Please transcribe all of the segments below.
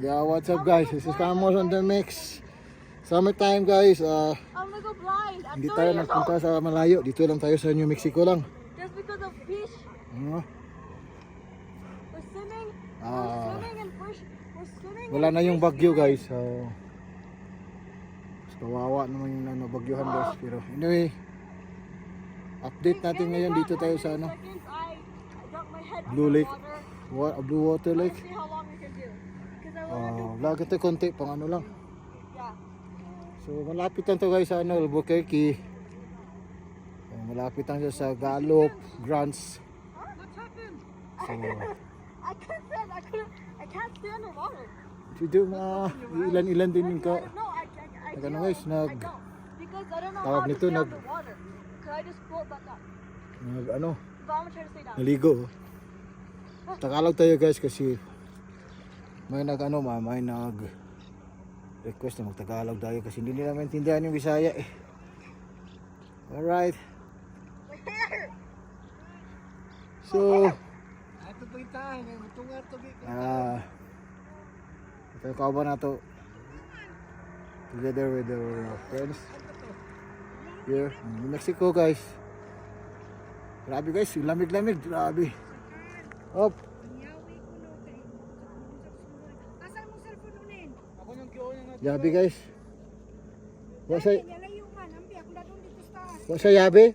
Yeah, what's up guys? This is Famos on the mix. Summertime guys. Uh, I'm gonna go blind. I'm hindi 30 tayo nagpunta sa malayo. Dito lang tayo sa New Mexico lang. Just because of fish. Ano? We're swimming. Ah. we're swimming and fish. We're swimming. Wala na yung bagyo guys. So, kawawa naman yung ano, bagyuhan guys. Pero anyway, update natin ngayon dito tayo 10 sa ano, Blue Lake. wa- Blue Water Lake. Do. To Uh, vlog ito konti, pang ano lang. So malapit lang to guys sa ano, Albuquerque. So, malapit lang siya sa Gallup, Grants. So, I can't stand. I couldn't. I can't stay underwater. Dito mga ilan-ilan din yung ka. Nag- ano guys, nag- tawag nito, nag-? Nag, ano, naligo. Tagalog tayo guys kasi may nag ano ma, may nag request na magtagalog tayo kasi hindi nila maintindihan yung Bisaya eh. Alright. So, Ato pa itahan, may mutunga to gi. ah, ito kauban na to together with our friends here in Mexico guys. Grabe guys, yung lamig-lamig, grabe. Up. Asal mo cellphone unin? Ako nang kiyon nga. Yabi guys. Doon dito sa taas. wasa yabi?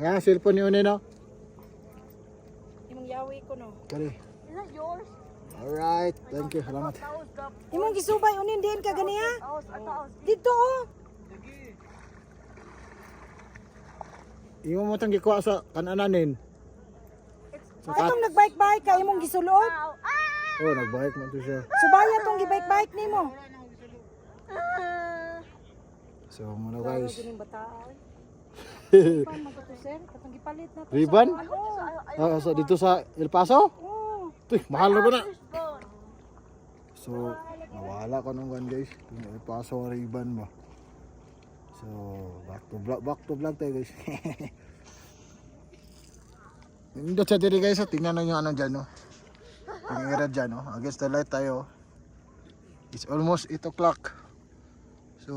Ha, cellphone ni Une no? Imong yawi ko no. Kali. Is that yours? Alright, thank you. Salamat. Imong gisubay unin din ka ganiya? I was. I thought I was. Dito oh. Imo mo tang gikuha sa kanananin. Sa. Atong nagbike-bike ka imong gisulod. Ah! Oh, nagbike mo to siya. Subaya tong gibike-bike nimo. Ah! So, muna guys. Man? Sa, ano? Ah, sa dito sa El Paso? Oh. Uy, mahal na ba na? So, nawala ko nung one guys. Yung El Paso ribbon mo. So, back to vlog, back to vlog tayo guys. Hindi sa diri guys, oh. tingnan nyo yung ano dyan, no? Era dyan, no? Against the light tayo. It's almost 8 o'clock. So,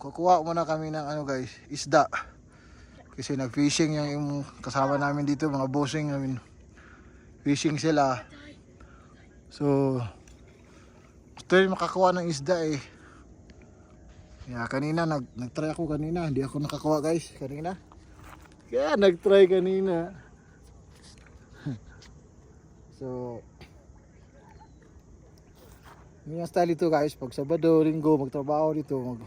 kukuha muna kami ng ano guys, isda. Kasi nag-fishing yung, yung kasama namin dito, mga bossing namin. Fishing sila. So, gusto rin makakuha ng isda eh. Yeah, kanina nag nag-try ako kanina, hindi ako nakakuha guys kanina. Kaya nag-try kanina. so yun yung style ito guys, pag Sabado, Linggo, magtrabaho dito, mag,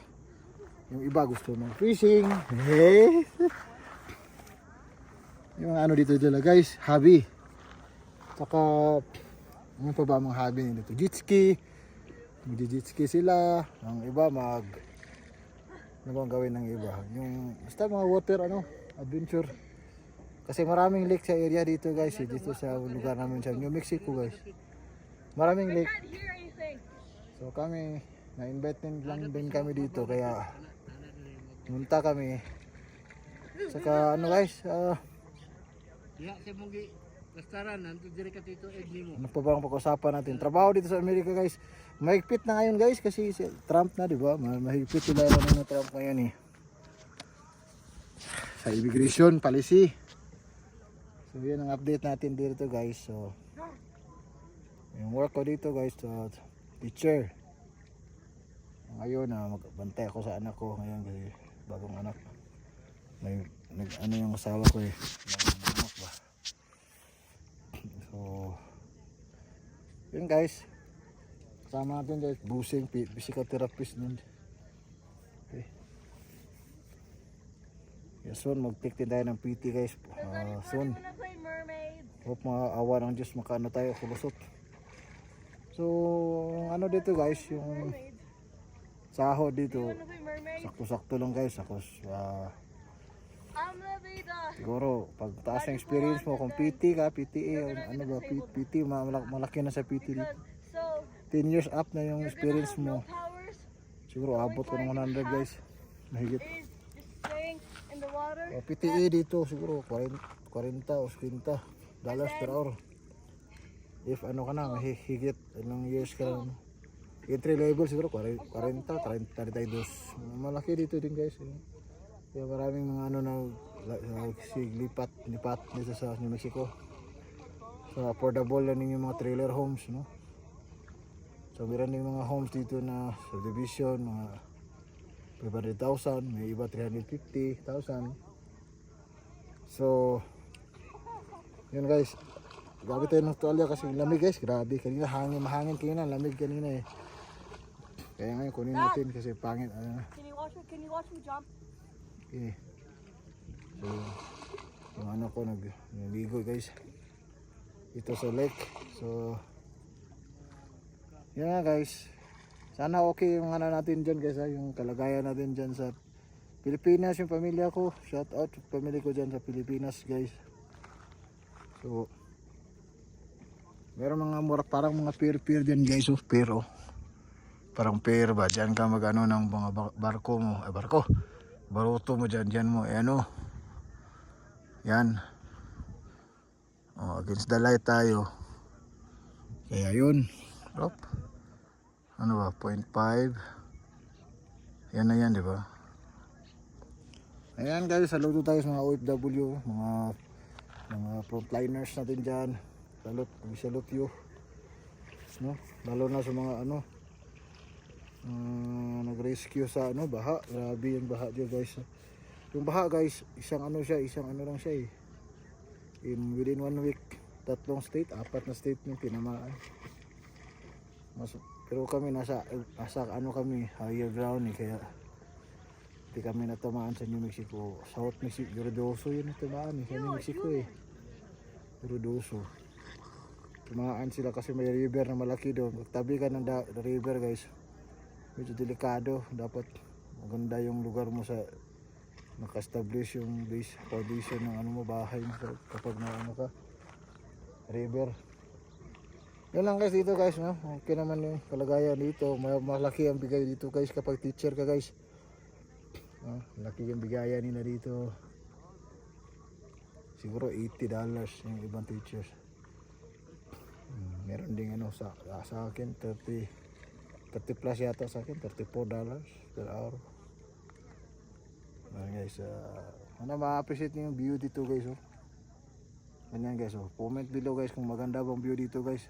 yung iba gusto mag fishing. Eh. yung mga ano dito dila guys, hobby. Saka, ano pa ba mga hobby nila dito? Jet ski. Mag-jet ski sila. Ang iba mag ano bang gawin ng iba? Yung basta mga water ano, adventure. Kasi maraming lake sa area dito guys, eh, dito sa lugar namin sa New Mexico guys. Maraming lake. So kami, na-invite lang din kami dito kaya munta kami. Saka ano guys, ah, Diha sa mong gi. Lastaran, nanto ka dito ed nimo. ano pa ba ang pag-usapan natin? Trabaho dito sa Amerika guys. Mahigpit na ngayon guys kasi si Trump na di ba? Ma- Mahigpit sila ano ng Trump ngayon eh. Sa immigration policy. So yun ang update natin dito guys. So yung work ko dito guys, so, teacher. Ngayon na magbantay ako sa anak ko ngayon kasi bagong anak. May nag ano yung asawa ko eh. May anak ba? So yun guys. Kasama natin guys, busing, physical therapist nun. Okay. Yeah, soon mag-take din tayo ng PT guys. Ah, soon. Hope maawa ng Diyos makaano tayo kulusot. So, ano dito guys, yung sahod dito, mermaids. sakto-sakto lang guys. Be the. siguro, pag taas ng experience mo, kung PT ka, PTA, ano ba, PT, ma- malak- malaki na sa PT dito. So 10 years up na yung experience mo. Siguro abot ko ng 100 guys. Mahigit. O, PTA dito siguro 40, 40 o 50 dollars per hour. If ano ka na, mahigit ilang years ka na. Entry level siguro 40, 40 30, 32. Malaki dito din guys. Eh. Kaya maraming mga ano na la- sig- lipat, dito sa New Mexico. So affordable lang yung mga trailer homes, no? So meron din mga homes dito na subdivision, mga 500,000, may iba 350,000. So, yun guys, grabe tayo ng tuwalya kasi lamig guys, grabe. Kanina hangin, mahangin kanina, lamig kanina eh. Kaya ngayon kunin natin kasi pangit. Ano, Can you watch me? Can you watch me jump? okay. So, yung ano ko nag naligo guys. Ito sa lake. So, yun nga guys. Sana okay yung ano natin dyan guys ha, yung kalagayan natin dyan sa Pilipinas, yung pamilya ko. Shout out pamilya ko dyan sa Pilipinas guys. So, meron mga mura, parang mga peer-peer dyan guys oh, pero parang peer ba, dyan ka mag ano ng mga ba- barko mo, ay barko, baruto mo dyan, dyan mo, eh ano, yan. Oh, against the light tayo. Kaya yun. Drop. Ano ba? 0.5. Yan na yan, di ba? Ayan guys, saludo tayo sa mga OFW, mga mga frontliners natin dyan. Salute, we salute you. No? Lalo na sa mga ano, uh, nag-rescue sa ano, baha. Grabe yung baha dyan guys. Yung baha guys, isang ano siya, isang ano lang siya eh. In within one week, tatlong state, apat na state yung tinamaan. Mas, pero kami nasa, nasa ano kami, higher ground eh, kaya hindi kami natamaan sa New Mexico. South Mexico, Ruidoso yun natamaan eh, sa New Mexico eh. Ruidoso. Tumaan sila kasi may river na malaki doon. Tabi ka ng river guys. Medyo delikado. Dapat maganda yung lugar mo sa naka-establish yung base foundation ng ano mo bahay mo kapag na ano ka river yan lang guys dito guys no okay naman yung kalagayan dito Ma- malaki ang bigay dito guys kapag teacher ka guys no? laki yung bigayan nila dito siguro 80 dollars yung ibang teachers meron ding ano sa, sa akin 30 30 plus yata sa akin 34 dollars per hour Ayan guys, uh, ano ma-appreciate niyo yung view dito guys oh. Ganyan guys oh. Comment below guys kung maganda bang view dito guys.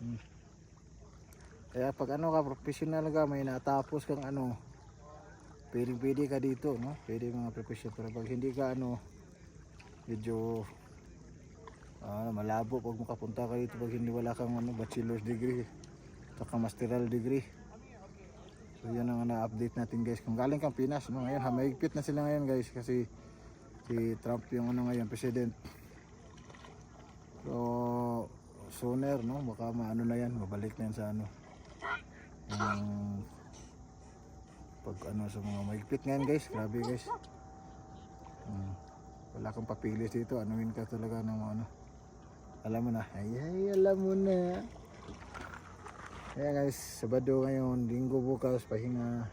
Hmm. Kaya pag ano ka professional ka may natapos kang ano pwede pwede ka dito no pwede mga professional pero pag hindi ka ano medyo ah, malabo pag makapunta ka dito pag hindi wala kang ano bachelor's degree saka masteral degree So yan ang na-update natin guys. Kung galing kang Pinas, no? ngayon ha, mahigpit na sila ngayon guys kasi si Trump yung ano ngayon, president. So sooner, no? Baka maano na yan, mabalik na yan sa ano. Yung pag ano sa mga mahigpit ngayon guys, grabe guys. Hmm. Wala kang papilis dito, anuin ka talaga ng ano. Alam mo na, ay, ay alam mo na. Kaya guys, Sabado ngayon, Linggo bukas, pahinga.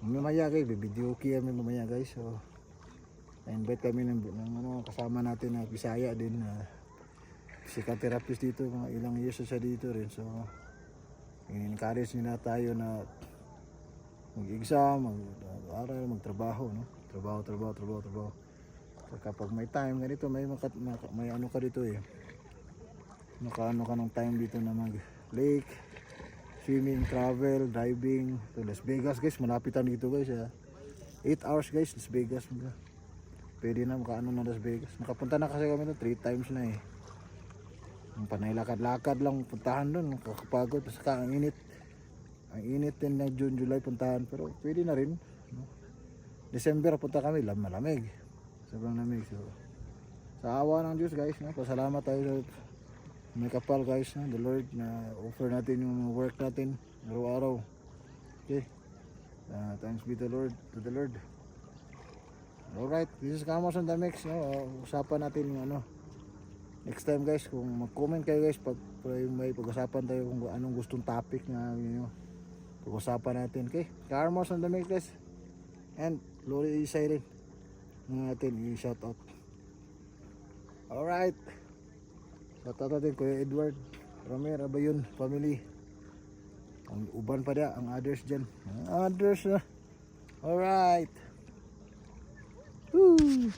Mamaya guys, bibideo kami mamaya guys. So, na-invite kami ng, ng ano, kasama natin na Bisaya din na psychotherapist dito, mga ilang years siya dito rin. So, in-encourage nila tayo na mag-exam, mag-aral, magtrabaho, no? Trabaho, trabaho, trabaho, trabaho. So, kapag may time ganito, may, maka, maka- may ano ka dito eh. Makaano ka ng time dito na mag lake, swimming, travel, diving, to Las Vegas guys, malapitan dito guys. 8 hours guys, Las Vegas. Pwede na makaano na Las Vegas. Nakapunta na kasi kami doon 3 times na eh. Ang panay lakad-lakad lang puntahan doon, kakapagod. Saka ang init. Ang init din na June, July puntahan. Pero pwede na rin. December punta kami, lam malamig. Sobrang lamig. So, sa awa ng Diyos guys, no? pasalamat tayo sa may kapal guys, no? the Lord na offer natin yung work natin araw-araw. Okay. Uh, thanks be the Lord, to the Lord. Alright, this is Kamos on the Mix. No? Uh, usapan natin yung ano. Next time guys, kung mag-comment kayo guys, pag, may pag-usapan tayo kung anong gustong topic na yun, pag-usapan natin. Okay, Kamos on the Mix guys. And Lori Siren. Natin i-shout out. Alright. Bata natin, Kuya Edward. Ramer, Abayon, family. Ang uban pa dia, ang others dyan. Ang others na. Alright. Woo!